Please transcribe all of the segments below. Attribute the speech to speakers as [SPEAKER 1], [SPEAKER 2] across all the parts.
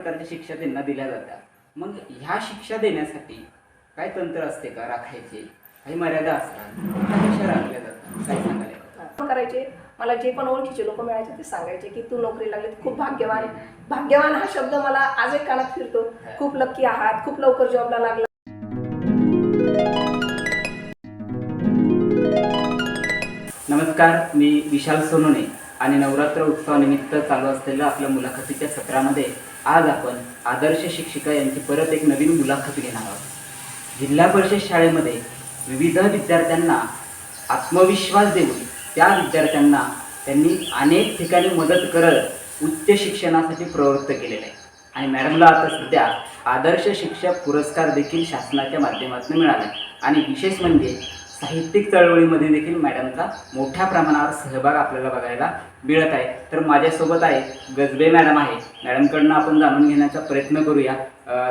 [SPEAKER 1] प्रकारच्या शिक्षा त्यांना दिल्या जातात. मग ह्या शिक्षा देण्यासाठी काय तंत्र असते का राखायचे? काही मर्यादा असतात? कशा राखल्या जातात. काय सांगायला
[SPEAKER 2] करायचे. मला जे पण ओळखीचे लोक मिळायचे ते सांगायचे की तू नोकरी लागली खूप भाग्यवान. आहे भाग्यवान हा शब्द मला आजही कानात फिरतो. खूप लक्की आहात खूप लवकर जॉबला लागला.
[SPEAKER 1] नमस्कार मी विशाल सोनोने आणि नवरात्र उत्सवानिमित्त चालू असलेल्या आपल्या मुलाखतीच्या सत्रामध्ये आज आपण आदर्श शिक्षिका यांची परत एक नवीन मुलाखत घेणार आहोत. जिल्हा परिषद शाळेमध्ये विविध विद्यार्थ्यांना आत्मविश्वास देऊन त्या विद्यार्थ्यांना त्यांनी अनेक ठिकाणी मदत करत उच्च शिक्षणासाठी प्रवृत्त केलेलं आहे. आणि मॅडमला आता सध्या आदर्श शिक्षक पुरस्कार देखील शासनाच्या माध्यमातून मिळाला आणि विशेष म्हणजे साहित्यिक चळवळीमध्ये देखील मॅडमचा मोठ्या प्रमाणावर सहभाग आपल्याला बघायला मिळत आहे. तर माझ्यासोबत आहे गजबे मॅडम आहे. मॅडमकडनं आपण जाणून घेण्याचा प्रयत्न करूया.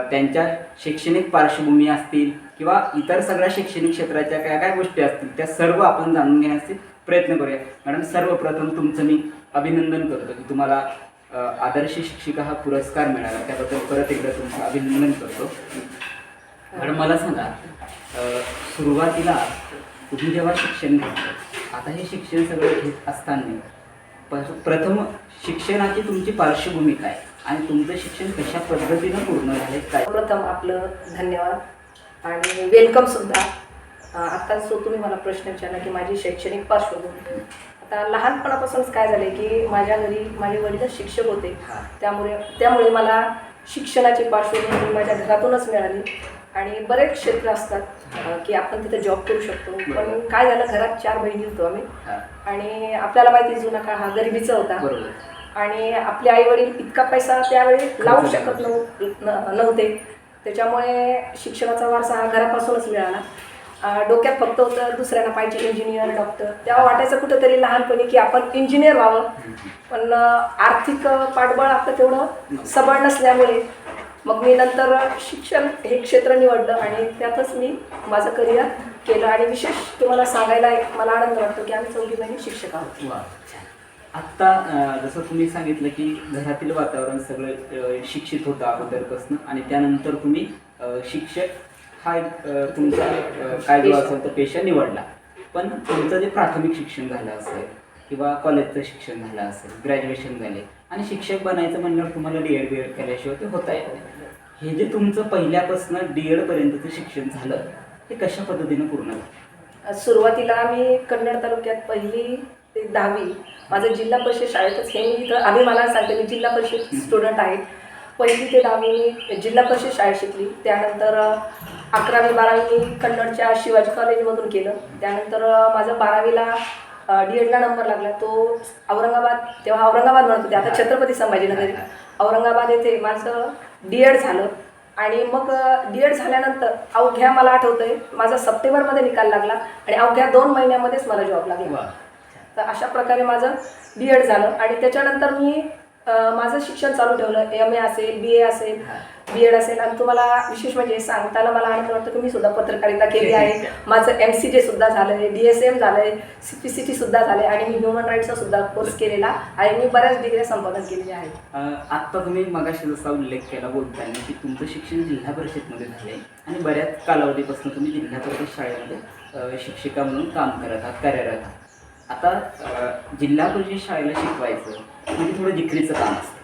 [SPEAKER 1] त्यांच्या शैक्षणिक पार्श्वभूमी असतील किंवा इतर सगळ्या शैक्षणिक क्षेत्राच्या काय काय गोष्टी असतील त्या सर्व आपण जाणून घेण्याचे प्रयत्न करूया. मॅडम सर्वप्रथम तुमचं मी अभिनंदन करतो की तुम्हाला आदर्श शिक्षिका हा पुरस्कार मिळाला. त्याबद्दल परत एकदा तुमचं अभिनंदन करतो. मॅडम मला सांगा अ, सुरुवातीला तुम्ही जेव्हा शिक्षण घेतलं आता हे शिक्षण सगळं घेत असताना प- प्रथम शिक्षणाची तुमची पार्श्वभूमी काय आणि तुमचं शिक्षण कशा पद्धतीनं पूर्ण झाले काय?
[SPEAKER 2] प्रथम आपलं धन्यवाद आणि वेलकम सुद्धा. अं, आता जो तुम्ही मला प्रश्न विचारला की माझी शैक्षणिक पार्श्वभूमी. आता लहानपणापासूनच काय झाले की माझ्या घरी माझे वडील शिक्षक होते.
[SPEAKER 1] हा.
[SPEAKER 2] त्यामुळे त्यामुळे मला शिक्षणाची पार्श्वभूमी माझ्या घरातूनच मिळाली. आणि बरेच क्षेत्र असतात की आपण तिथे जॉब करू शकतो. पण. काय झालं घरात चार बहिणी होतो आम्ही. आणि आपल्याला माहिती जुना काळ हा गरिबीचा होता. आणि आपले आई वडील इतका पैसा त्यावेळी लावू शकत नव्हते. त्याच्यामुळे शिक्षणाचा वारसा हा घरापासूनच मिळाला. डोक्यात फक्त होतं दुसऱ्यांना पाहिजे इंजिनियर डॉक्टर तेव्हा वाटायचं कुठंतरी लहानपणी की आपण इंजिनियर व्हावं. पण आर्थिक पाठबळ आपलं तेवढं सबळ नसल्यामुळे मग मी नंतर शिक्षण हे क्षेत्र निवडलं आणि त्यातच मी माझं करिअर केलं. आणि विशेष तुम्हाला सांगायला एक मला आनंद वाटतो की आम्ही चौघी बहिणी शिक्षक आहोत.
[SPEAKER 1] आत्ता जसं तुम्ही सांगितलं की घरातील वातावरण सगळं शिक्षित होतं अगोदरपासून आणि त्यानंतर तुम्ही शिक्षक हा एक तुमचा काय जो असेल तो पेशा निवडला. पण तुमचं जे प्राथमिक शिक्षण झालं असेल किंवा कॉलेजचं शिक्षण झालं असेल ग्रॅज्युएशन झाले आणि शिक्षक बनायचं म्हणल्यावर तुम्हाला डी एड बी एड केल्याशिवाय ते होता येत नाही हे जे तुमचं पहिल्यापासून डी एडपर्यंतचं शिक्षण झालं हे कशा पद्धतीनं पूर्ण झालं?
[SPEAKER 2] सुरुवातीला मी कन्नड तालुक्यात पहिली ते दहावी माझं जिल्हा परिषद शाळेतच हे मी इथं अभिमानाने सांगते मी जिल्हा परिषद स्टुडंट आहे. पहिली ते दहावी मी जिल्हा परिषद शाळेत शिकली. त्यानंतर अकरावी बारावी मी कन्नडच्या शिवाजी कॉलेजमधून केलं. त्यानंतर माझं बारावीला डी एडला नंबर लागला. तो औरंगाबाद तेव्हा औरंगाबाद म्हणत होते. आता छत्रपती संभाजीनगर. आहे. औरंगाबाद येथे माझं डी एड झालं. आणि मग डी एड झाल्यानंतर अवघ्या मला आठवतंय माझा सप्टेंबरमध्ये निकाल लागला. आणि अवघ्या दोन महिन्यामध्येच मला जॉब लागला. तर अशा प्रकारे माझं बी एड झालं. आणि त्याच्यानंतर मी माझं शिक्षण चालू ठेवलं. एम ए असेल बी ए असेल बी एड असेल. आणि तुम्हाला विशेष म्हणजे सांगताना मला आनंद वाटतो की मी सुद्धा पत्रकारिता केली आहे. माझं एम सी जे सुद्धा झालं आहे डी एस एम झालं आहे सी पी सी टी सुद्धा झालं आहे आणि मी ह्युमन राईट्सचा सुद्धा कोर्स केलेला आणि मी बऱ्याच डिग्र्या संपादन केलेल्या आहेत
[SPEAKER 1] आत्ता तुम्ही मगाशी जसा उल्लेख केला बोलताना की तुमचं शिक्षण जिल्हा परिषदमध्ये झाले आणि बऱ्याच कालावधीपासून तुम्ही जिल्हा परिषद शाळेमध्ये शिक्षिका म्हणून काम करत आहात कार्यरत आहात. आता जिल्हा परिषद शाळेला शिकवायचं. म्हणजे थोडं जिकरीचं काम असतं.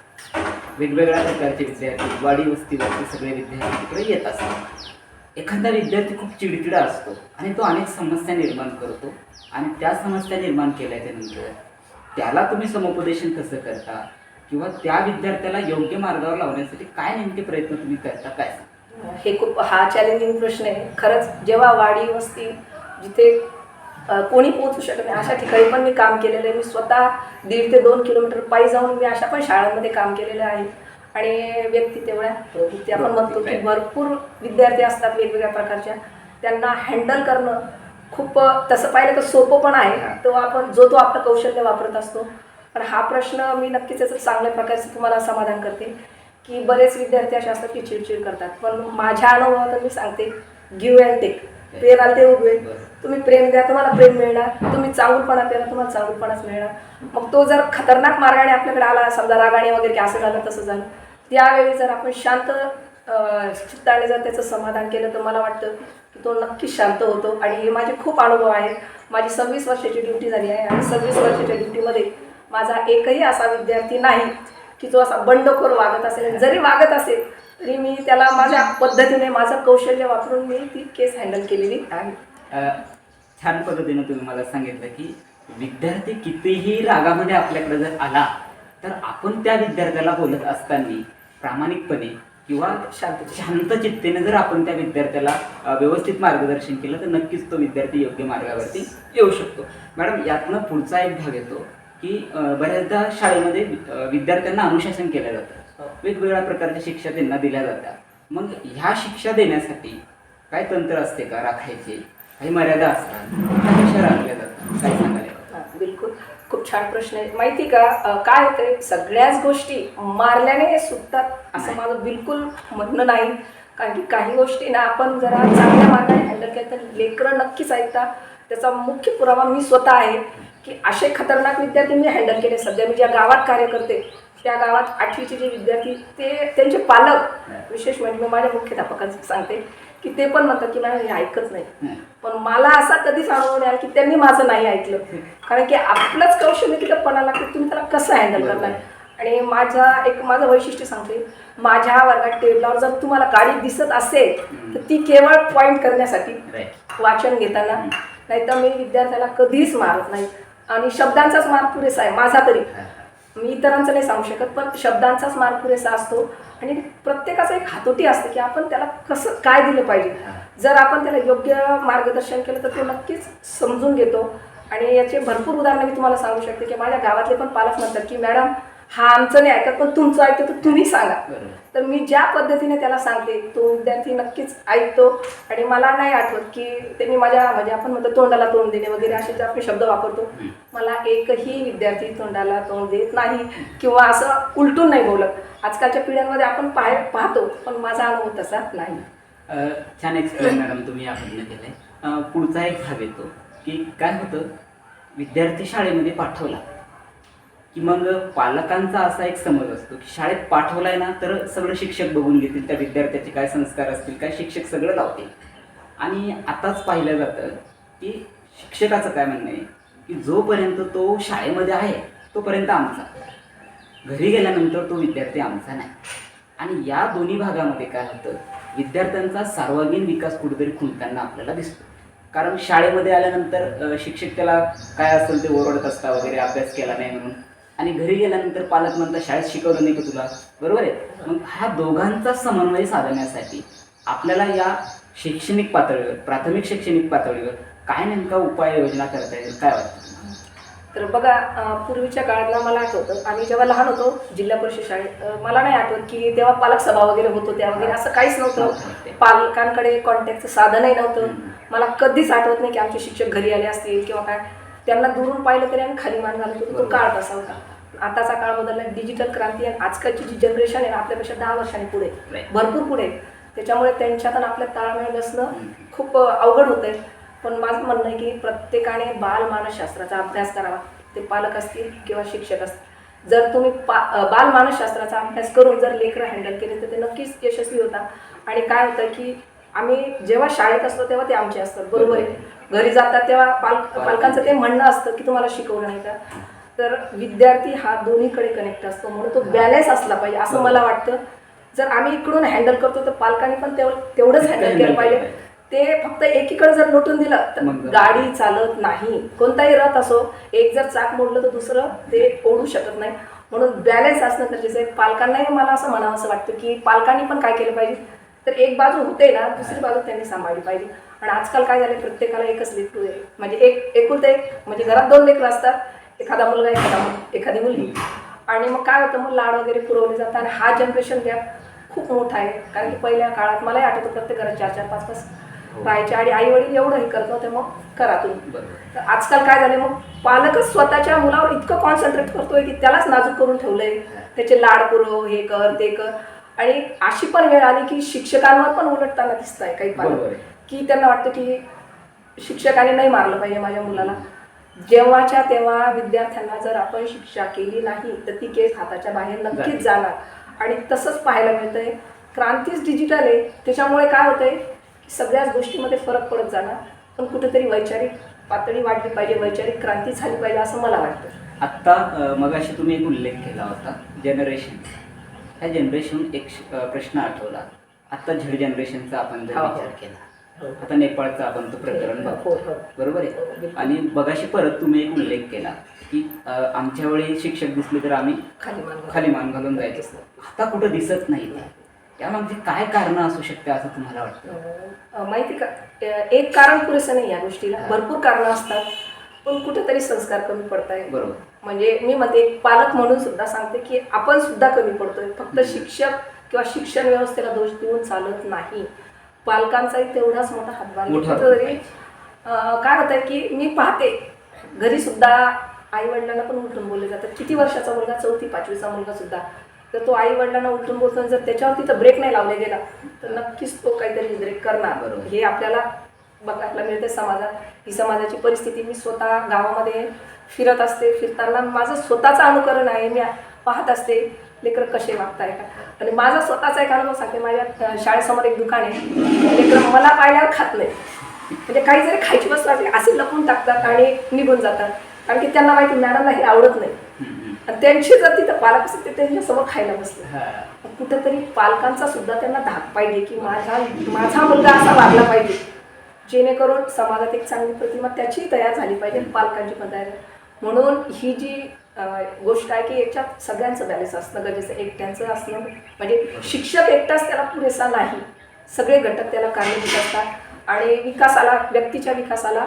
[SPEAKER 1] वेगवेगळ्या प्रकारचे विद्यार्थी वाडी वस्तीवरती सगळे विद्यार्थी तिकडे येत असतात. एखादा विद्यार्थी खूप चिडचिडा असतो आणि तो अनेक समस्या निर्माण करतो आणि त्या समस्या निर्माण केल्याच्यानंतर त्याला तुम्ही समुपदेशन कसं करता किंवा त्या विद्यार्थ्याला योग्य मार्गावर लावण्यासाठी काय नेमके प्रयत्न तुम्ही करता काय
[SPEAKER 2] हे खूप हा चॅलेंजिंग प्रश्न आहे. खरंच जेव्हा वाडी वस्ती जिथे कोणी पोहोचू शकत नाही. अशा ठिकाणी पण मी काम केलेलं आहे. मी स्वतः दीड ते दोन किलोमीटर पायी जाऊन मी अशा पण शाळांमध्ये काम केलेलं आहे. आणि व्यक्ती तेवढ्या प्रवृत्ती. आपण म्हणतो की भरपूर विद्यार्थी असतात वेगवेगळ्या प्रकारच्या. त्यांना हँडल करणं खूप तसं पाहिलं तर सोपं पण आहे. तो आपण जो तो आपलं कौशल्य वापरत असतो. पण हा प्रश्न मी नक्कीच याचं चांगल्या प्रकारचं तुम्हाला समाधान करते. की बरेच विद्यार्थी असे असतात की चिडचिड करतात. पण माझ्या अनुभवातून मी सांगते गिव्ह अँड टेक पेराल ते उगवेल. तुम्ही प्रेम द्या तुम्हाला प्रेम मिळणार. तुम्ही चांगुलपणा पेरा तुम्हाला चांगुलपणाच मिळणार. मग तो जर खतरनाक मार्गाने आपल्याकडे आला समजा रागाने वगैरे की असं झालं तसं झालं त्यावेळी जर आपण शांत चित्ताने जर त्याचं समाधान केलं तर मला वाटतं की तो नक्कीच शांत होतो. आणि हे माझे खूप अनुभव आहेत. माझी सव्वीस वर्षाची ड्युटी झाली आहे आणि सव्वीस वर्षाच्या ड्युटीमध्ये माझा एकही असा विद्यार्थी नाही. की जो असा बंडखोर वागत असेल आणि जरी वागत असेल तरी मी त्याला माझ्या पद्धतीने माझं कौशल्य वापरून मी ती केस हँडल केलेली आहे.
[SPEAKER 1] छान पद्धतीने तुम्ही मला सांगितलं की विद्यार्थी कितीही रागामध्ये आपल्याकडे जर आला तर आपण त्या विद्यार्थ्याला बोलत असताना प्रामाणिकपणे किंवा
[SPEAKER 2] शांत
[SPEAKER 1] शांत चित्तेने जर आपण त्या विद्यार्थ्याला व्यवस्थित मार्गदर्शन केलं तर नक्कीच तो विद्यार्थी योग्य मार्गावरती येऊ शकतो. मॅडम यातनं पुढचा एक भाग येतो. की बऱ्याचदा शाळेमध्ये विद्यार्थ्यांना अनुशासन केलं जातं. वेगवेगळ्या प्रकारच्या शिक्षा त्यांना दिल्या जातात. मग ह्या शिक्षा देण्यासाठी काय तंत्र असते का राखायचे? काही मर्यादा असतात? कशा राखल्या जातात? काय?
[SPEAKER 2] हा, बिलकुल. खूप छान प्रश्न आहे. माहिती का काय होतंय सगळ्याच गोष्टी मारल्याने सुटतात असं माझं बिलकुल म्हणणं नाही. कारण की काही गोष्टी ना आपण जरा चांगल्या मार्गाने हँडल केलं तर लेकरं नक्कीच ऐकतात. त्याचा मुख्य पुरावा मी स्वतः आहे. की असे खतरनाक विद्यार्थी मी हँडल केले. सध्या मी ज्या गावात कार्य करते त्या गावात आठवीचे जे विद्यार्थी ते त्यांचे पालक विशेष म्हणजे मी माझ्या मुख्याध्यापकांचं सांगते की ते पण म्हणतात की मॅडम हे ऐकत नाही. पण मला असा कधीच अनुभव नाही आला की त्यांनी माझं नाही ऐकलं. कारण की आपलंच कौशल्य तिथं पणाला की तुम्ही त्याला कसं हँडल करणार? आणि माझा एक माझं वैशिष्ट्य सांगते माझ्या वर्गात टेबलावर जर तुम्हाला गाडी दिसत असेल तर ती केवळ पॉईंट करण्यासाठी. वाचन घेताना. नाही तर मी विद्यार्थ्याला कधीच मारत नाही. आणि शब्दांचाच मार पुरेसा आहे. माझा तरी. मी इतरांचं नाही सांगू शकत पण शब्दांचाच मार पुरेसा असतो. आणि प्रत्येकाचं एक हातोटी असते की आपण त्याला कसं काय दिलं पाहिजे. जर आपण त्याला योग्य मार्गदर्शन केलं तर तो नक्कीच समजून घेतो. आणि याचे भरपूर उदाहरणं मी तुम्हाला सांगू शकते की माझ्या गावातले पण पालक म्हणतात की मॅडम हा आमचं नाही ऐकत पण तुमचं ऐकतं तर तुम्ही सांगा. तर मी ज्या पद्धतीने त्याला सांगते तो विद्यार्थी नक्कीच ऐकतो. आणि मला नाही आठवत की त्यांनी माझ्या म्हणजे आपण म्हणतो तोंडाला तोंड देणे वगैरे असे जे आपण शब्द वापरतो. मला एकही विद्यार्थी तोंडाला तोंड देत नाही किंवा असं उलटून नाही बोलत. आजकालच्या पिढ्यांमध्ये आपण पाह पाहतो पण माझा अनुभव तसा नाही.
[SPEAKER 1] छान एक्सप्लेन मॅडम तुम्ही याबद्दल केलंय. अ, पुढचा एक भाग येतो की काय होतं? विद्यार्थी शाळेमध्ये पाठवला. की मग पालकांचा असा एक समज असतो की शाळेत पाठवलाय ना तर सगळं शिक्षक बघून घेतील त्या विद्यार्थ्याचे काय संस्कार असतील काय शिक्षक सगळं लावतील. आणि आताच पाहिलं जातं की शिक्षकाचं काय म्हणणं आहे की जोपर्यंत तो शाळेमध्ये आहे तोपर्यंत आमचा. घरी गेल्यानंतर तो विद्यार्थी आमचा नाही. आणि या दोन्ही भागामध्ये काय होतं विद्यार्थ्यांचा सर्वांगीण विकास कुठेतरी खुलताना आपल्याला दिसतो. कारण शाळेमध्ये आल्यानंतर शिक्षक त्याला काय असेल ते ओरडत असता वगैरे अभ्यास केला नाही म्हणून. आणि घरी गेल्यानंतर पालक म्हणतात शाळेत शिकवलं नाही का तुला? बरोबर आहे? मग ह्या दोघांचा समन्वय साधण्यासाठी आपल्याला या शैक्षणिक पातळीवर प्राथमिक शैक्षणिक पातळीवर काय नेमका उपाययोजना करता येईल? काय वाटतं?
[SPEAKER 2] तर बघा पूर्वीच्या काळातला मला आठवतं आम्ही जेव्हा लहान होतो जिल्हा परिषद शाळेत मला नाही आठवत की तेव्हा पालक सभा वगैरे होत होत्या वगैरे असं काहीच नव्हतं. पालकांकडे कॉन्टॅक्टचं साधनही नव्हतं. मला कधीच आठवत नाही की आमचे शिक्षक घरी आले असतील किंवा काय. त्यांना दुरून पाहिलं तरी आम्ही खाली मान घालत होतो. तो काळ तसा होता आताचा काळ बदलला. डिजिटल क्रांती आणि आजकालची जी जनरेशन आहे ना आपल्यापेक्षा दहा वर्षांनी पुढे. भरपूर पुढे. त्याच्यामुळे त्यांच्यात आणि आपल्यात ताळमेळ नसणं खूप अवघड होतंय. पण माझं म्हणणं आहे की प्रत्येकाने बाल मानसशास्त्राचा अभ्यास करावा. ते पालक असतील किंवा शिक्षक असतील. जर तुम्ही पा अ, बाल मानसशास्त्राचा अभ्यास करून जर लेकरं हँडल केले तर ते नक्कीच यशस्वी होतात. आणि काय होतं की आम्ही जेव्हा शाळेत असतो तेव्हा ते आमचे असतात बरोबर आहे. घरी जातात तेव्हा पाल पालकांचं ते म्हणणं असतं की तुम्हाला शिकवलं नाही का? तर विद्यार्थी हा दोन्हीकडे कनेक्ट असतो म्हणून तो बॅलन्स असला पाहिजे असं मला वाटतं. जर आम्ही इकडून हँडल करतो तर पालकांनी पण तेव तेवढंच हँडल केलं पाहिजे. ते फक्त एकीकडे जर लोटून दिलं तर गाडी चालत नाही. कोणताही रथ असो एक जर चाक मोडलं तर दुसरं ते ओढू शकत नाही. म्हणून बॅलन्स असणं गरजेचं आहे. पालकांनाही मला असं म्हणावं असं वाटतं की पालकांनी पण काय केलं पाहिजे? तर एक बाजू होते ना दुसरी बाजू त्यांनी सांभाळली पाहिजे. आणि आजकाल काय झालं प्रत्येकाला एकच लेकरू आहे. म्हणजे एक एकुलते एक म्हणजे घरात दोन लेकरं असतात. एखादा मुलगा एखादा एखादी मुलगी. आणि मग काय होतं मग लाड वगैरे पुरवले जातात. आणि हा जनरेशन गॅप खूप मोठा आहे. कारण की पहिल्या काळात मलाही आठवतं प्रत्येक घरात चार चार पाच पाच राहायचे आणि आई वडील एवढं हे करत नव्हते मग करा तुम्ही. तर आजकाल काय झाले मग पालकच स्वतःच्या मुलावर इतकं कॉन्सन्ट्रेट करतोय की त्यालाच नाजूक करून ठेवलंय. त्याचे लाड पुरव हे कर ते कर. आणि अशी पण वेळ आली की शिक्षकांवर पण उलटताना दिसत आहे काही पालक. की त्यांना वाटतं की शिक्षकाने नाही मारलं पाहिजे माझ्या मुलाला. जेव्हाच्या तेव्हा विद्यार्थ्यांना जर आपण शिक्षा केली नाही तर ती केस हाताच्या बाहेर नक्कीच जाणार. आणि तसंच पाहायला मिळतंय क्रांतीच डिजिटल आहे. त्याच्यामुळे काय होतंय की सगळ्याच गोष्टीमध्ये फरक पडत जाणार. पण कुठेतरी वैचारिक पातळी वाढली पाहिजे वैचारिक क्रांती झाली पाहिजे असं मला वाटतं.
[SPEAKER 1] आत्ता मगाशी तुम्ही एक उल्लेख केला होता जनरेशन ह्या जनरेशन एक प्रश्न आठवला. आत्ता झेड जनरेशनचा आपण जर
[SPEAKER 2] हो, हो.
[SPEAKER 1] विचार केला आता नेपाळचा आपण तो प्रकरण
[SPEAKER 2] हो,
[SPEAKER 1] बघतो.
[SPEAKER 2] हो.
[SPEAKER 1] बरोबर
[SPEAKER 2] हो,
[SPEAKER 1] आहे. आणि बघाशी परत तुम्ही एक उल्लेख केला की आमच्या वेळी शिक्षक दिसले तर आम्ही
[SPEAKER 2] खाली मान
[SPEAKER 1] घालून जायचो. आता कुठं दिसत नाही. त्यामागची काय कारण असू शकते असं तुम्हाला वाटतं?
[SPEAKER 2] माहिती का? एक कारण पुरेसं नाही या गोष्टीला. भरपूर कारणं असतात. पण कुठेतरी संस्कार कमी पडताय.
[SPEAKER 1] बरोबर.
[SPEAKER 2] म्हणजे मी म्हणते पालक म्हणून सुद्धा सांगते की आपण सुद्धा कमी पडतोय. फक्त शिक्षक किंवा शिक्षण व्यवस्थेला दोष देऊन चालत नाही. पालकांचाही तेवढाच मोठा हातभार. कुठेतरी काय होत आहे की मी पाहते. घरी सुद्धा आई वडिलांना पण उलटून बोलले जातात. किती वर्षाचा मुलगा? चौथी पाचवीचा मुलगा सुद्धा. तर तो आई वडिलांना उलटून बोलतो जर त्याच्यावर तिथं ब्रेक नाही लावला गेला तर नक्कीच तो काहीतरी ब्रेक करणार.
[SPEAKER 1] बरोबर.
[SPEAKER 2] हे आपल्याला बघायला मिळते समाजात ही समाजाची परिस्थिती. मी स्वतः गावामध्ये फिरत असते फिरताना माझं स्वतःचं अनुकरण आहे. मी पाहत असते लेकरं कसे वागताय का? आणि माझा स्वतःचा एक अनुभव सांगते. माझ्या शाळेसमोर एक दुकान आहे. लेकरं मला पाहिल्यावर खात नाही. म्हणजे काही जरी खायची वस्तू असली असे लपून टाकतात आणि निघून जातात. कारण की त्यांना माहिती मॅडमला हे आवडत नाही. आणि त्यांची जर तिथं पालक असते ते त्यांच्यासमोर खायला बसले. कुठेतरी पालकांचा सुद्धा त्यांना धाक पाहिजे की माझा माझा मुलगा असा वागला पाहिजे. जेणेकरून समाजात एक चांगली प्रतिमा त्याची तयार झाली पाहिजे पालकांची पण तयार म्हणून ही जी गोष्ट आहे की याच्यात सगळ्यांचं बॅलन्स असणं गरजेचं आहे. एकट्यांचं असणं म्हणजे शिक्षक एकटाच त्याला पुरेसा नाही. सगळे घटक त्याला कारणीभूत असतात. आणि विकासाला व्यक्तीच्या विकासाला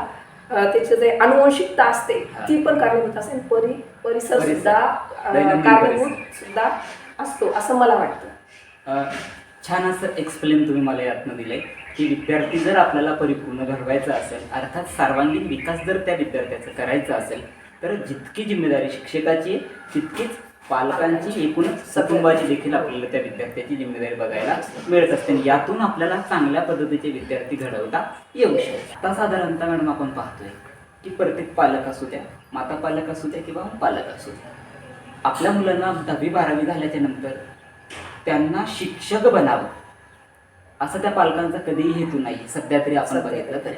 [SPEAKER 2] त्याचं जे अनुवंशिकता असते ती पण कारणीभूत असते. परि परिसर. सुद्धा कारणीभूत. सुद्धा असतो असं मला वाटतं.
[SPEAKER 1] छान असं एक्सप्लेन तुम्ही मला यातनं दिलंय. की विद्यार्थी जर आपल्याला परिपूर्ण घडवायचा असेल अर्थात सर्वांगीण विकास जर त्या विद्यार्थ्याचा करायचा असेल तर जितकी जिम्मेदारी शिक्षकाची तितकीच पालकांची एकूणच कुटुंबाची देखील आपल्याला त्या विद्यार्थ्याची जिम्मेदारी बघायला मिळत असते. आणि यातून आपल्याला चांगल्या पद्धतीचे विद्यार्थी घडवता येऊ शकतात. आता साधारणतः मॅडम आपण पाहतोय की प्रत्येक पालक असू द्या माता पालक असू द्या किंवा पालक असू द्या आपल्या मुलांना दहावी बारावी झाल्याच्यानंतर त्यांना शिक्षक बनावं. असं त्या पालकांचा कधीही हेतू नाही. सध्या तरी आपण बघितलं तरी.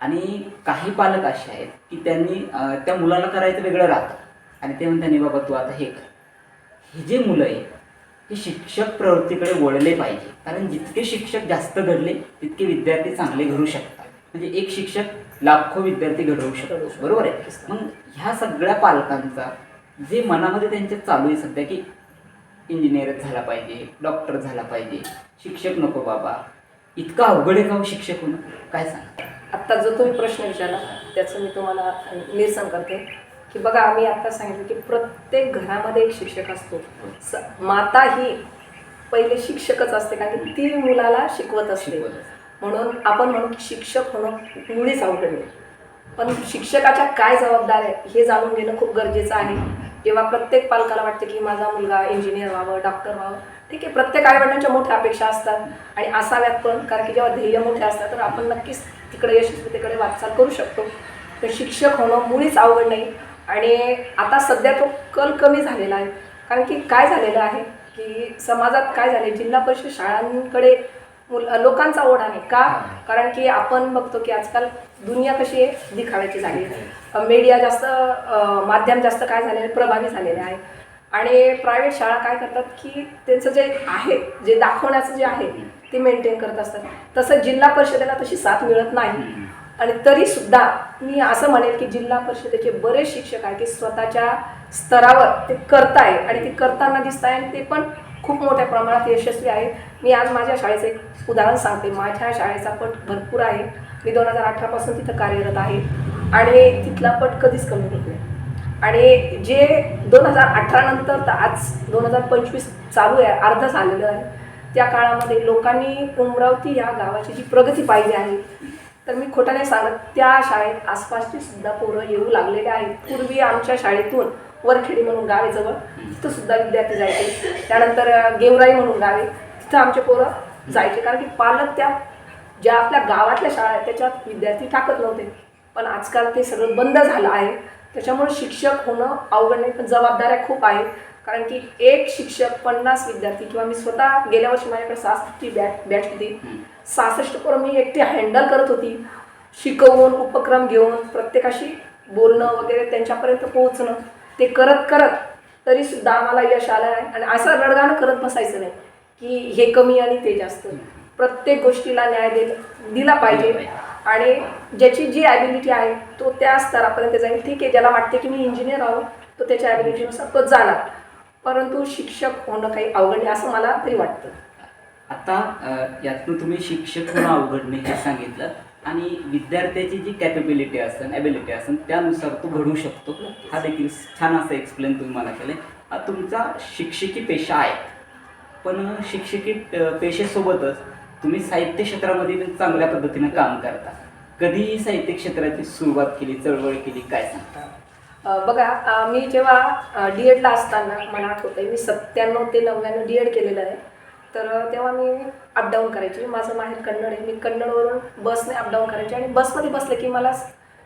[SPEAKER 1] आणि काही पालक असे आहेत की त्यांनी त्या मुलाला करायचं वेगळं राहतं. आणि ते म्हणतात बाबा तू आता हे कर. हे जे मुलं आहे हे शिक्षक प्रवृत्तीकडे वळले पाहिजे. कारण जितके शिक्षक जास्त घडले तितके विद्यार्थी चांगले घडू शकतात. म्हणजे एक शिक्षक लाखो विद्यार्थी घडवू शकतो. बरोबर आहे? मग ह्या सगळ्या पालकांचा जे मनामध्ये त्यांच्या चालू आहे सध्या की इंजिनियरच झाला पाहिजे डॉक्टर झाला पाहिजे. शिक्षक नको बाबा. इतकं अवघड आहे का हो शिक्षक होणं? काय सांग?
[SPEAKER 2] आत्ता जो तुम्ही प्रश्न विचारला त्याचं मी तुम्हाला निरसन करते. की बघा आम्ही आता सांगितलं की प्रत्येक घरामध्ये एक शिक्षक असतो. स माता ही पहिले शिक्षकच असते कारण की ती मुलाला शिकवत असते. म्हणून आपण म्हणू की शिक्षक होणं मुळीच अवघड नाही पण शिक्षकाच्या काय जबाबदाऱ्या आहे हे जाणून घेणं खूप गरजेचं आहे. जेव्हा प्रत्येक पालकाला वाटतं की माझा मुलगा इंजिनियर व्हावं डॉक्टर व्हावं. ठीक आहे प्रत्येक आईवडिलांच्या मोठ्या अपेक्षा असतात आणि असाव्यात पण कारण की जेव्हा ध्येय मोठे असतात तर आपण नक्कीच तिकडे यशस्वीतेकडे वाटचाल करू शकतो. पण शिक्षक होणं मुळीच अवघड नाही. आणि आता सध्या तो कल कमी झालेला आहे. कारण की काय झालेलं आहे की समाजात काय झाले जिल्हा परिषद शाळांकडे मुल लोकांचा ओढा नाही. का? कारण की आपण बघतो की आजकाल दुनिया कशी आहे? दिखाव्याची झाली आहे. मीडिया जास्त माध्यम जास्त काय झालेले प्रभावी झालेले आहे. आणि प्रायव्हेट शाळा काय करतात की त्यांचं जे आहे जे दाखवण्याचं जे आहे ते मेंटेन करत असतात. तसं जिल्हा परिषदेला तशी साथ मिळत नाही. आणि तरी सुद्धा मी असं म्हणेल की जिल्हा परिषदेचे बरेच शिक्षक आहे की स्वतःच्या स्तरावर ते करताय आणि ते करताना दिसत आहे आणि ते पण खूप मोठ्या प्रमाणात यशस्वी आहे मी आज माझ्या शाळेचं एक उदाहरण सांगते. माझ्या शाळेचा पट भरपूर आहे. मी दोन हजार अठरापासून तिथं कार्यरत आहे. आणि तिथला पट कधीच कमी होत नाही. आणि जे दोन हजार अठरा नंतर तर आज दोन हजार पंचवीस चालू आहे अर्ध झालेलं आहे त्या काळामध्ये लोकांनी उमरावती या गावाची जी प्रगती पाहिजे आहे तर मी खोटं नाही सांगत त्या शाळेत आसपासची सुद्धा पोरं येऊ लागलेले आहेत. पूर्वी आमच्या शाळेतून वरखेडी म्हणून गाव आहे जवळ तिथं सुद्धा विद्यार्थी जायचे. त्यानंतर गेवराई म्हणून गाव आहे तिथं आमचे पोरं जायचे. कारण की पालक त्या ज्या आपल्या गावातल्या शाळा आहेत त्याच्यात विद्यार्थी टाकत नव्हते. पण आजकाल ते सगळं बंद झालं आहे. त्याच्यामुळे शिक्षक होणं अवघड नाही पण जबाबदाऱ्या खूप आहेत. कारण की एक शिक्षक पन्नास विद्यार्थी किंवा मी स्वतः गेल्या वर्षी माझ्याकडे सहासष्टची बॅच बॅच होती. सहासष्ट पोरं मी एकटी हँडल करत होती. शिकवून उपक्रम घेऊन प्रत्येकाशी बोलणं वगैरे त्यांच्यापर्यंत पोहोचणं. ते करत करत तरी सुद्धा आम्हाला यश आलं आहे आणि असं रडगाणं करत बसायचं नाही की हे कमी आणि ते जास्त. प्रत्येक गोष्टीला न्याय दिला दिला पाहिजे. आणि ज्याची जी ॲबिलिटी आहे तो त्या स्तरापर्यंत जाईल. ठीक आहे ज्याला वाटते की मी इंजिनियर आहो तो त्याच्या ॲबिलिटीनुसार तो जाणार. परंतु शिक्षक होणं काही अवघड आहे असं मला तरी वाटतं.
[SPEAKER 1] आता यातून तुम्ही शिक्षक होणं अवघड नाही हे सांगितलं. आणि विद्यार्थ्याची जी कॅपेबिलिटी असेल ॲबिलिटी असेल त्यानुसार तो घडू शकतो. हा देखील छान असं एक्सप्लेन तुम्ही मला केलं हा तुमचा शिक्षकी पेशा आहे. पण शिक्षकी पेशेसोबतच तुम्ही साहित्य क्षेत्रामध्ये चांगल्या पद्धतीने काम करता. कधी साहित्य क्षेत्राची सुरुवात केली चळवळ केली काय सांगता?
[SPEAKER 2] बघा मी जेव्हा डी एडला असताना मला आठवतं मी सत्त्याण्णव ते नव्याण्णव डी एड केलेलं आहे. तर तेव्हा मी अपडाऊन करायची. माझं माहेर कन्नड आहे. मी कन्नडवरून बसने अपडाऊन करायची आणि बसमध्ये बसले की मला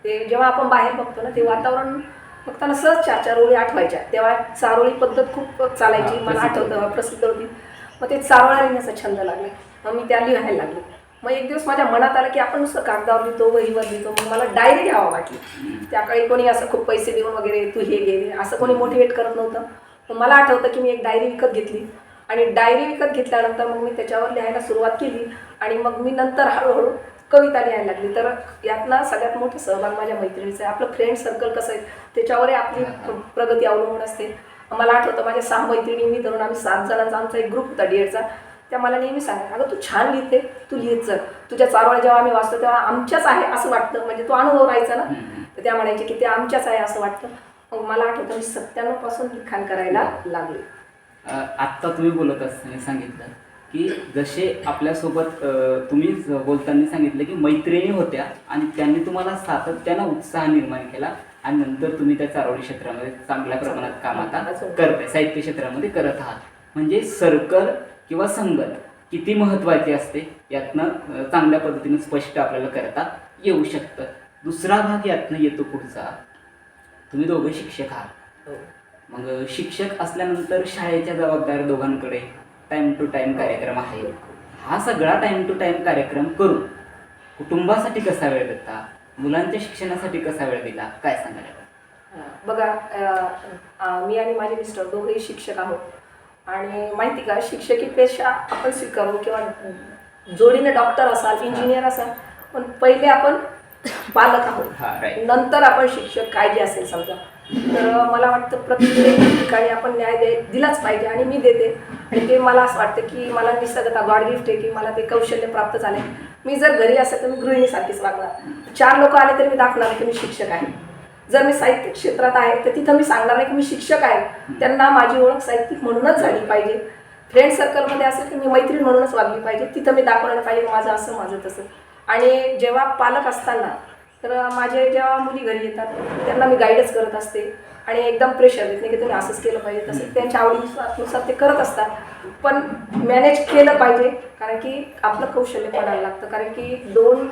[SPEAKER 2] ते जेव्हा आपण बाहेर बघतो ना ते वातावरण बघताना सहज चार चार ओळी आठवायच्या. तेव्हा चारोळी पद्धत खूप चालायची. मला आठवतं प्रसिद्ध होती. मग ते चारोळ्या लिहिण्याचा छंद लागला. मग मी त्या लिहायला लागले. मग एक दिवस माझ्या मनात आलं की आपण नुसतं कागदावर लिहितो वहीवर लिहितो मग मला डायरी घ्यावा वाटली. त्या काळी कोणी असं खूप पैसे देऊन वगैरे तू हे घे असं कोणी मोटिवेट करत नव्हतं. मग मला आठवतं की मी एक डायरी विकत घेतली. आणि डायरी विकत घेतल्यानंतर मग मी त्याच्यावर लिहायला सुरुवात केली. आणि मग मी नंतर हळूहळू कविता लिहायला लागली. तर यातला सगळ्यात मोठा सहभाग माझ्या मैत्रिणीचा आहे. आपलं फ्रेंड सर्कल कसं आहे त्याच्यावरही आपली प्रगती अवलंबून असते. मला आठवतं माझ्या सहा मैत्रिणी मी धरून आम्ही सात जणांचा आमचा एक ग्रुप होता डीएडचा त्या मला नेहमी सांगा अगं तू छान लिहिते तू लिहित जर तुझ्या चारोळ्या जेव्हा आम्ही वाचतो तेव्हा आमच्याच आहे असं वाटतं. म्हणजे तो अनुभव राहायचा ना. तर त्या म्हणायचे की ते आमच्याच आहे असं वाटतं. मग मला आठवतं मी सत्त्याण्णवपासून लिखाण करायला लागले.
[SPEAKER 1] आत्ता तुम्ही बोलत असताना सांगितलं की जसे आपल्यासोबत तुम्ही बोलताना सांगितलं की मैत्रिणी होत्या आणि त्यांनी तुम्हाला सातत्यानं उत्साह निर्माण केला आणि नंतर तुम्ही त्या चारोळी क्षेत्रामध्ये चांगल्या प्रमाणात काम आता करताय साहित्य क्षेत्रामध्ये करत आहात. म्हणजे सर्कल किंवा संगत किती महत्त्वाची असते यातनं चांगल्या पद्धतीनं स्पष्ट आपल्याला करता येऊ शकतं. दुसरा भाग यातनं येतो पुढचा. तुम्ही दोघं शिक्षक आहात. मग शिक्षक असल्यानंतर शाळेच्या जबाबदाऱ्या दोघांकडे टाइम टू टाइम कार्यक्रम आहे. हा सगळा टाइम टू टाइम कार्यक्रम करून कुटुंबासाठी कसा वेळ देता? मुलांच्या शिक्षणासाठी कसा वेळ दिला? काय सांगायला
[SPEAKER 2] बघा मी आणि माझे मिस्टर दोघेही शिक्षक आहोत. आणि माहिती का शिक्षकी पेशा आपण स्वीकारू किंवा जोडीने डॉक्टर असाल इंजिनियर असाल पण पहिले आपण पालक आहोत. नंतर आपण शिक्षक काय जे असेल समजा. तर मला वाटतं प्रत्येक ठिकाणी आपण न्याय दे दिलाच पाहिजे आणि मी देते. आणि ते मला असं वाटतं की मला निसर्गता गॉड गिफ्ट आहे की मला ते कौशल्य प्राप्त झाले मी जर घरी असेल तर मी गृहिणीसारखीच वागणार. चार लोक आले तरी मी दाखवणार की मी शिक्षक आहे. जर मी साहित्य क्षेत्रात आहे तर तिथं मी सांगणार नाही की मी शिक्षक आहे. त्यांना माझी ओळख साहित्यिक म्हणूनच झाली पाहिजे. फ्रेंड सर्कलमध्ये असेल की मी मैत्रीण म्हणूनच वागली पाहिजे तिथं मी दाखवलं पाहिजे माझं असं माझं तसं. आणि जेव्हा पालक असताना तर माझे जेव्हा मुली घरी येतात त्यांना मी गाईडच करत असते. आणि एकदम प्रेशर देत नाही की तुम्ही असंच केलं पाहिजे तसं त्यांच्या आवडीनुसार ते करत असतात. पण मॅनेज केलं पाहिजे कारण की आपलं कौशल्य पडायला लागतं. कारण की दोन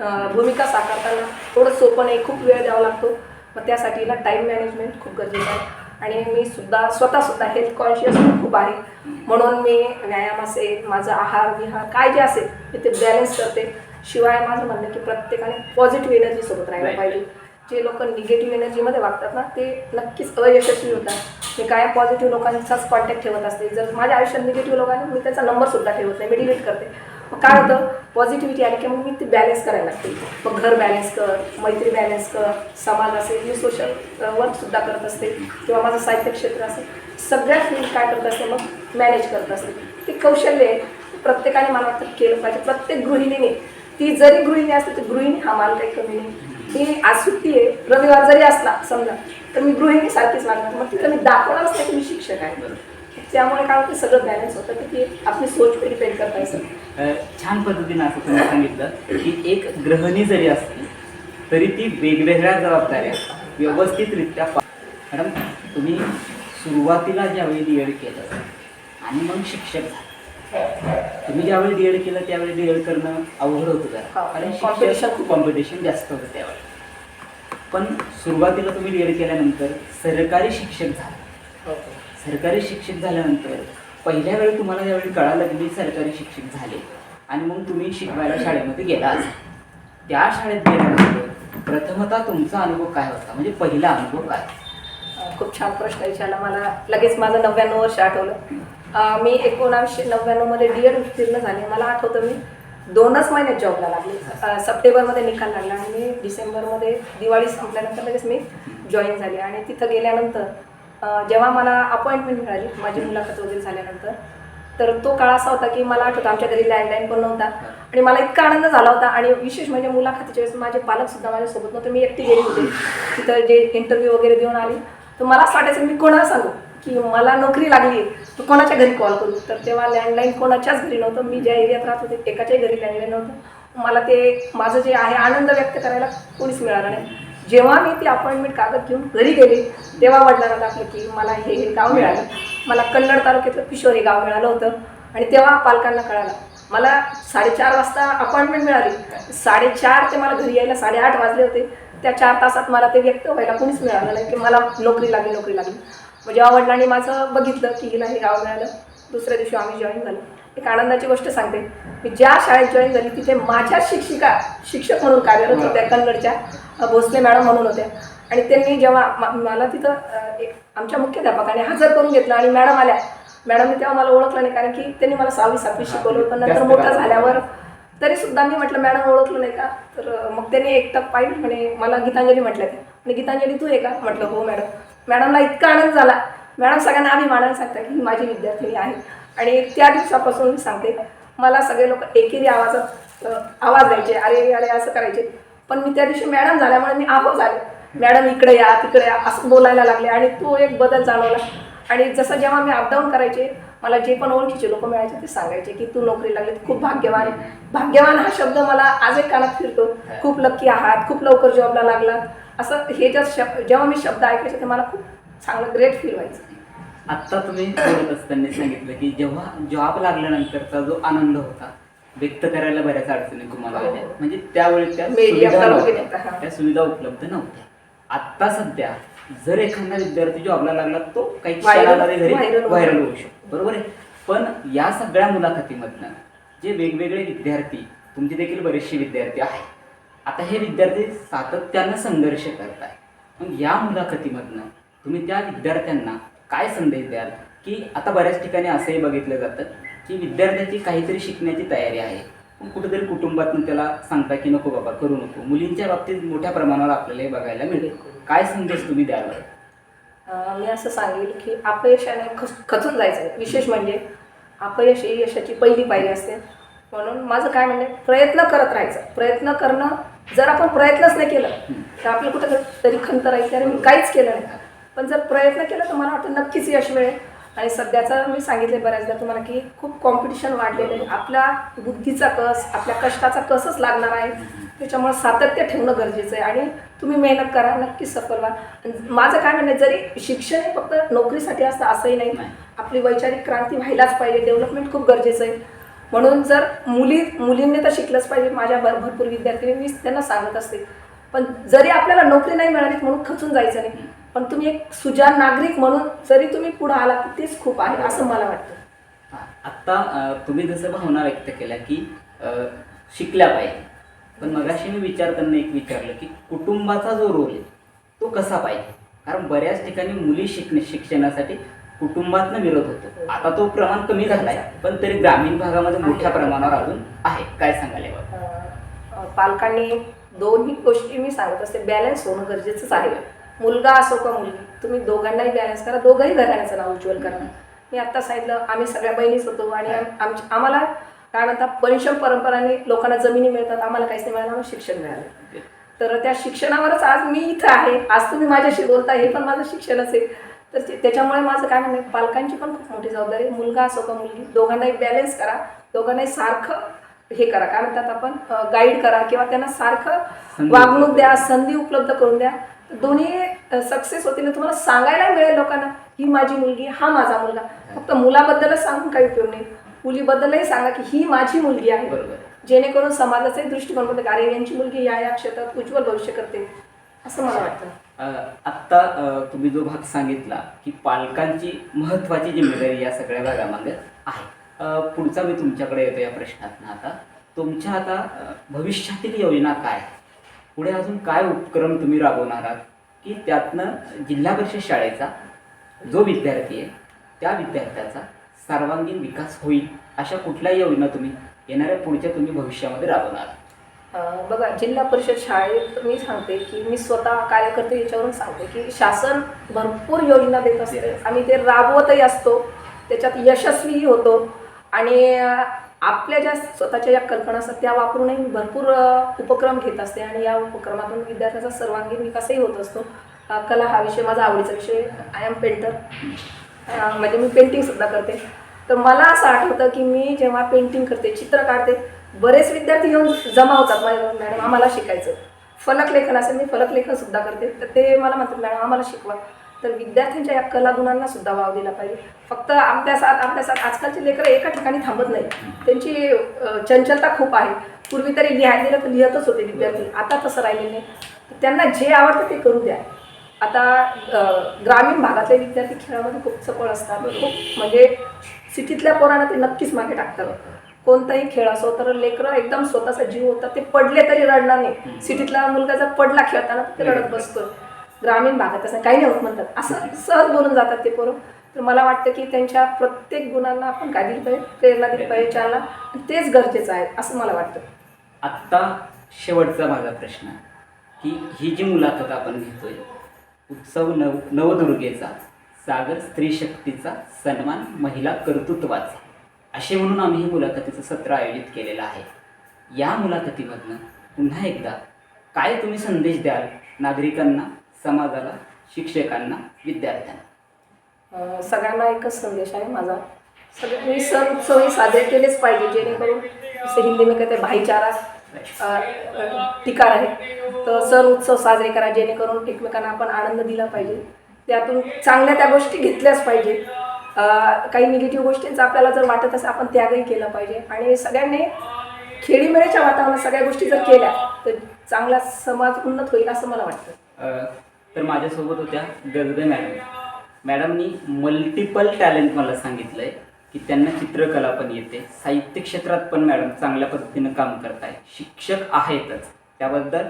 [SPEAKER 2] भूमिका साकारताना थोडं सोपं नाही खूप वेळ द्यावा लागतो. मग त्यासाठी ना टाईम मॅनेजमेंट खूप गरजेचं आहे. आणि मी सुद्धा स्वतः सुद्धा हेल्थ कॉन्शियस खूप आहे. म्हणून मी व्यायाम असेल माझं आहार विहार काय जे असेल मी ते बॅलन्स करते. शिवाय माझं म्हणणं की प्रत्येकाने पॉझिटिव्ह एनर्जी सोबत राहायला. पाहिजे. जे लोक निगेटिव्ह एनर्जीमध्ये वागतात ना ते नक्कीच अयशस्वी होतात. मी काय पॉझिटिव्ह लोकांचाच कॉन्टॅक्ट ठेवत असते. जर माझ्या आयुष्यात निगेटिव्ह लोकांनी मी त्याचा नंबर सुद्धा ठेवत नाही. मी डिलीट करते. काय होतं? पॉझिटिव्हिटी आली की मग मी ती बॅलन्स करायला लागते. मग घर बॅलन्स कर मैत्री बॅलन्स कर समाज असेल मी सोशल वर्कसुद्धा करत असते किंवा माझं साहित्य क्षेत्र असेल. सगळ्यात मी काय करत असते? मग मॅनेज करत असते. ते कौशल्य आहे प्रत्येकाने मला वाटतं केलं पाहिजे. प्रत्येक गृहिणीने ती जरी गृहिणी असते तर गृहिणी हा माल काही कमी नाही. मी आज सुट्टी आहे रविवार जरी असला समजा तर मी गृहिणीसारखीच सारखीच मग तिथं मी दाखवणारच नाही की मी शिक्षक आहे. त्यामुळे काय होतं सगळं बॅलन्स होतं की ती आपली सोच डिपेंड करता सर
[SPEAKER 1] छान पद्धतीनं असं तुम्ही सांगितलं की एक गृहिणी जरी असली तरी ती वेगवेगळ्या जबाबदाऱ्या व्यवस्थितरित्या पा मॅडम तुम्ही सुरुवातीला ज्यावेळी डी एड केलं आणि मग शिक्षक झाले. तुम्ही ज्यावेळी डी एड केलं त्यावेळी डी एड करणं अवघड होतं जरा.
[SPEAKER 2] हो,
[SPEAKER 1] कारण
[SPEAKER 2] competition
[SPEAKER 1] खूप कॉम्पिटिशन जास्त होतं त्यावेळी. पण सुरुवातीला तुम्ही डी एड केल्यानंतर सरकारी शिक्षक झाले. सरकारी शिक्षक झाल्यानंतर पहिल्या वेळी तुम्हाला ज्यावेळी कळालं की मी सरकारी शिक्षक झाले आणि मग तुम्ही शिकवायला शाळेमध्ये गेलाच त्या शाळेत गेल्यानंतर प्रथमतः तुमचा अनुभव काय होता? म्हणजे पहिला अनुभव काय?
[SPEAKER 2] खूप छान प्रश्न विचारला मला. लगेच माझं नव्याण्णव वर्ष आठवलं. मी एकोणावीसशे नव्याण्णवमध्ये डी एड उत्तीर्ण झाले. मला आठवतं मी दोनच महिन्यात जॉबला लागले. सप्टेंबरमध्ये निकाल लागला आणि मी डिसेंबरमध्ये दिवाळी संपल्यानंतर लगेच मी जॉईन झाले. आणि तिथं गेल्यानंतर जेव्हा मला अपॉइंटमेंट मिळाली माझी मुलाखत वगैरे झाल्यानंतर तर तो काळ असा होता की मला आठवतं आमच्या घरी लँडलाईन पण नव्हता. आणि मला इतका आनंद झाला होता आणि विशेष म्हणजे मुलाखतीच्या वेळेस माझे पालक सुद्धा माझ्यासोबत नव्हते. मी एकटी गेली होते. तिथं जे इंटरव्ह्यू वगैरे देऊन आली. तर मला असं वाटायचं मी कोणाला सांगू? की मला नोकरी लागली तर कोणाच्या घरी कॉल करू? तर तेव्हा लँडलाईन कोणाच्याच घरी नव्हतं. मी ज्या एरियात राहत होते एकाच्याही घरी लँडलाईन नव्हतं. मला ते माझं जे आहे आनंद व्यक्त करायला कोणीच मिळालं नाही. जेव्हा मी ती अपॉइंटमेंट कागद घेऊन घरी गेले तेव्हा वडिलांना दाखलं की मला हे हे गाव मिळालं. मला कन्नड तालुक्यातलं किशोर हे गाव मिळालं होतं. आणि तेव्हा पालकांना कळालं. मला साडेचार वाजता अपॉइंटमेंट मिळाली. साडेचार ते मला घरी यायला साडेआठ वाजले होते. त्या चार तासात मला ते व्यक्त व्हायला कोणीच मिळालं नाही की मला नोकरी लागली नोकरी लागली. मग जेव्हा वडिलांनी माझं बघितलं की हिला हे गाव मिळालं दुसऱ्या दिवशी आम्ही जॉईन झालो. एक आनंदाची गोष्ट सांगते. मी ज्या शाळेत जॉईन झाली तिथे माझ्या शिक्षिका शिक्षक म्हणून कार्यरत होत्या कन्नडच्या भोसले मॅडम म्हणून होत्या. आणि त्यांनी जेव्हा मला तिथं एक आमच्या मुख्याध्यापकाने हजर करून घेतलं आणि मॅडम आल्या. मॅडमने तेव्हा मला ओळखलं नाही कारण की त्यांनी मला सहावी सातवी शिकवलं पण नंतर मोठं. झाल्यावर तरी सुद्धा मी म्हटलं मॅडम ओळखलं नाही का? तर मग त्यांनी एक टप पाहिलं म्हणे मला गीतांजली म्हटलं त्या आणि गीतांजली तू आहे का? म्हटलं हो मॅडम. मॅडमला इतका आनंद झाला. मॅडम सगळ्यांना अभिमानाने सांगतात की ही माझी विद्यार्थिनी आहे. आणि त्या दिवसापासून मी सांगते मला सगळे लोक एकेरी आवाजात आवाज द्यायचे अरे अरे असं करायचे. पण मी त्या दिवशी मॅडम झाल्यामुळे मी आहो झाले. मॅडम इकडे या तिकडे या असं बोलायला लागले. आणि तो एक बदल जाणवला. आणि जसं जेव्हा मी अपडाऊन करायचे मला जे पण ओळखीचे लोक मिळायचे ते सांगायचे की तू नोकरी लागली खूप भाग्यवान आहे. भाग्यवान हा शब्द मला आजही कानात फिरतो. खूप लक्की आहात खूप लवकर जॉबला लागला असं हे जर शब्द जेव्हा मी शब्द ऐकायचे ते मला खूप चांगलं ग्रेट फील व्हायचं.
[SPEAKER 1] आत्ता तुम्ही बोलत असताना सांगितलं की जेव्हा जॉब लागल्यानंतरचा जो आनंद होता व्यक्त करायला बऱ्याच अडचणी तुम्हाला
[SPEAKER 2] हो.
[SPEAKER 1] आल्या. म्हणजे त्यावेळी त्या सुविधा
[SPEAKER 2] प्रमुख
[SPEAKER 1] नव्हत्या.
[SPEAKER 2] नेता.
[SPEAKER 1] त्या सुविधा उपलब्ध नव्हत्या. आत्ता सध्या जर एखादा विद्यार्थी जॉबला लागला तो काही घरी व्हायरल. होऊ शकतो. बरोबर आहे? पण या सगळ्या मुलाखतीमधनं जे वेगवेगळे विद्यार्थी तुमचे देखील बरेचसे विद्यार्थी आहेत. आता हे विद्यार्थी सातत्यानं संघर्ष करताय मग या मुलाखतीमधनं तुम्ही त्या विद्यार्थ्यांना काय संदेश द्याल? की आता बऱ्याच ठिकाणी असंही बघितलं जातं की विद्यार्थ्याची काहीतरी शिकण्याची तयारी आहे. पण कुठेतरी कुटुंबातून त्याला सांगता की नको बाबा करू नको. मुलींच्या बाबतीत मोठ्या प्रमाणावर आपल्याला हे बघायला मिळेल. काय संदेश तुम्ही द्याल?
[SPEAKER 2] मी असं सांगेल की अपयशाने खच खचून जायचं. आहे विशेष म्हणजे अपयश ही यशाची पहिली पायरी असते. म्हणून माझं काय म्हणणं प्रयत्न करत राहायचं. प्रयत्न करणं जर आपण प्रयत्नच नाही केलं तर आपलं कुठं तरी खंत राहील. तर मी काहीच केलं नाही. पण जर प्रयत्न केला तर मला वाटतं नक्कीच यश मिळेल. आणि सध्याचं मी सांगितले बऱ्याचदा तुम्हाला की खूप कॉम्पिटिशन वाढलेलं आहे. आपल्या बुद्धीचा कस आपल्या कष्टाचा कसच लागणार आहे? त्याच्यामुळे सातत्य ठेवणं गरजेचं आहे. आणि तुम्ही मेहनत करा नक्कीच सफल व्हा. माझं काय म्हणणं आहे, जरी शिक्षण हे फक्त नोकरीसाठी असतं असंही नाही. आपली वैचारिक क्रांती व्हायलाच पाहिजे. डेव्हलपमेंट खूप गरजेचं आहे. म्हणून जर मुली मुलींनी तर शिकलंच पाहिजे. माझ्या भर भरपूर विद्यार्थी मी त्यांना सांगत असते. पण जरी आपल्याला नोकरी नाही मिळाली म्हणून खचून जायचं नाही. पण तुम्ही एक सुजान नागरिक म्हणून जरी तुम्ही पुढे आला तर तेच खूप आहे असं मला वाटतं.
[SPEAKER 1] आत्ता तुम्ही जसं भावना व्यक्त केल्या की शिकल्या पाहिजे. पण मगाशी मी विचारताना एक विचारलं की कुटुंबाचा जो रोल आहे तो कसा पाहिजे? कारण बऱ्याच ठिकाणी मुली शिकणे शिक्षणासाठी कुटुंबातनं विरोध होतो. आता तो प्रमाण कमी झालाय पण तरी ग्रामीण भागामध्ये मोठ्या प्रमाणावर अजून आहे. काय
[SPEAKER 2] अं, पालकांनी दोन्ही गोष्टी मी सांगत असते. बॅलन्स होणं गरजेचंच आहे. मुलगा असो का मुलगी तुम्ही दोघांनाही बॅलन्स करा दोघंही घराण्याचं नाव उज्ज्वल करा मी आत्ता सांगितलं आम्ही सगळ्या बहिणीच होतो आणि आमची आम्हाला काय म्हणतात पंचम परंपराने लोकांना जमिनी मिळतात आम्हाला काहीच नाही मिळालं आम्हाला शिक्षण मिळालं. तर त्या शिक्षणावरच आज मी इथं आहे. आज तुम्ही माझ्याशी बोलता हे पण माझं शिक्षणच आहे. तर त्याच्यामुळे माझं काय म्हणणं पालकांची पण खूप मोठी जबाबदारी. मुलगा असो का मुलगी दोघांनाही बॅलन्स करा दोघांनाही सारखं हे करा. काय म्हणतात आपण गाईड करा किंवा त्यांना सारखं वागणूक द्या संधी उपलब्ध करून द्या. दोन्ही सक्सेस होतील आणि तुम्हाला सांगायला मिळेल लोकांना ही माझी मुलगी हा माझा मुलगा. फक्त मुलाबद्दलच सांगून काही उपयोग नाही. मुलीबद्दलही सांगा की ही माझी मुलगी आहे.
[SPEAKER 1] बरोबर.
[SPEAKER 2] जेणेकरून समाजाचाही दृष्टिकोन होते अरे यांची मुलगी या या क्षेत्रात उज्ज्वल भविष्य करते. असं मला वाटतं.
[SPEAKER 1] आत्ता तुम्ही जो भाग सांगितला की पालकांची महत्त्वाची जिम्मेदारी या सगळ्या भागामागे आहे. पुढचा मी तुमच्याकडे येतो या प्रश्नातनं आता. तुमच्या आता भविष्यातील योजना काय? पुढे अजून काय उपक्रम तुम्ही राबवणार आहात? की त्यातनं जिल्हा परिषद शाळेचा जो विद्यार्थी आहे त्या विद्यार्थ्याचा सर्वांगीण विकास होईल अशा कुठल्या योजना तुम्ही येणाऱ्या पुढच्या तुम्ही भविष्यामध्ये राबवणार.
[SPEAKER 2] बघा जिल्हा परिषद शाळेत मी सांगते की मी स्वतः कार्यकर्ते याच्यावरून सांगते की शासन भरपूर योजना देत असते. आम्ही ते राबवतही असतो. त्याच्यात यशस्वीही होतो. आणि आपल्या ज्या स्वतःच्या ज्या कल्पना असतात त्या वापरूनही मी भरपूर उपक्रम घेत असते आणि या उपक्रमातून विद्यार्थ्याचा सर्वांगीण विकासही होत असतो. कला हा विषय माझा आवडीचा विषय आय एम पेंटर म्हणजे मी पेंटिंगसुद्धा करते. तर मला असं आठवतं की मी जेव्हा पेंटिंग करते चित्र काढते बरेच विद्यार्थी येऊन जमा होतात माझ्या मॅडम आम्हाला शिकायचं. फलकलेखन असेल मी फलकलेखन सुद्धा करते. तर ते मला म्हणतात मॅडम आम्हाला शिकवा. तर विद्यार्थ्यांच्या या कलागुणांना सुद्धा वाव दिला पाहिजे. फक्त अभ्यासात अभ्यासात आजकालचे लेकरं एका ठिकाणी थांबत नाही त्यांची चंचलता खूप आहे. पूर्वी तरी लिहायला दिलं तर लिहतच होते विद्यार्थी. आता तसं राहिले नाही. त्यांना जे आवडतं ते करू द्या. आता ग्रामीण भागातले विद्यार्थी खेळामध्ये खूप चपळ असतात. खूप म्हणजे सिटीतल्या पोरांना ते नक्कीच मागे टाकतात. कोणताही खेळ असो तर लेकरं एकदम स्वतःचा जीव होता ते पडले तरी रडणार नाही. सिटीतला मुलगा जर पडला खेळताना ते रडत बसतं. ग्रामीण भागात असं काही नाही होत म्हणतात. असं सहज बोलून जातात ते पोरं. तर मला वाटतं की त्यांच्या प्रत्येक गुणांना आपण काय दिली पाहिजे? प्रेरणा दिली पाहिजे चालना. तेच गरजेचं आहे असं मला वाटतं.
[SPEAKER 1] आत्ता शेवटचा माझा प्रश्न की ही जी मुलाखत आपण घेतोय उत्सव नव नवदुर्गेचा सागर स्त्री शक्तीचा सन्मान महिला कर्तृत्वाचा असे म्हणून आम्ही ही मुलाखतीचं सत्र आयोजित केलेलं आहे. या मुलाखतीमधनं पुन्हा एकदा काय तुम्ही संदेश द्याल नागरिकांना? समाजाला शिक्षकांना विद्यार्थ्यांना.
[SPEAKER 2] सगळ्यांना एकच संदेश आहे माझा. सगळे सण उत्सवही साजरे केलेच पाहिजे जेणेकरून जसे हिंदी में कहते हैं भाईचारा टिकार आहे. तर सण उत्सव साजरे करा जेणेकरून एकमेकांना आपण आनंद दिला पाहिजे. त्यातून चांगल्या त्या गोष्टी घेतल्याच पाहिजे. काही निगेटिव्ह गोष्टींचा आपल्याला जर वाटत असेल आपण त्यागही केला पाहिजे. आणि सगळ्यांनी खेळीमेळीच्या वातावरणात सगळ्या गोष्टी जर केल्या तर चांगला समाज उन्नत होईल असं मला वाटतं.
[SPEAKER 1] तर माझ्यासोबत होत्या गजबे मॅडम. मॅडमनी मल्टिपल टॅलेंट मला सांगितलं आहे की त्यांना चित्रकला पण येते. साहित्य क्षेत्रात पण मॅडम चांगल्या पद्धतीनं काम करताय. शिक्षक आहेतच. त्याबद्दल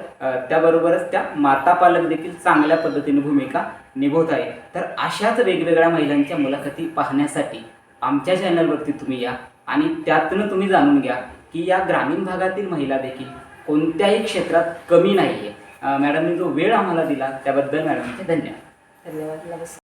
[SPEAKER 1] त्याबरोबरच त्या माता पालक देखील चांगल्या पद्धतीने भूमिका निभवत आहे तर अशाच वेगवेगळ्या महिलांच्या मुलाखती पाहण्यासाठी आमच्या चॅनलवरती तुम्ही या आणि त्यातून तुम्ही जाणून घ्या की या ग्रामीण भागातील महिला देखील कोणत्याही क्षेत्रात कमी नाही आहे मॅडमने जो वेळ आम्हाला दिला त्याबद्दल मॅडमचे धन्यवाद.
[SPEAKER 2] धन्यवाद नमस्कार.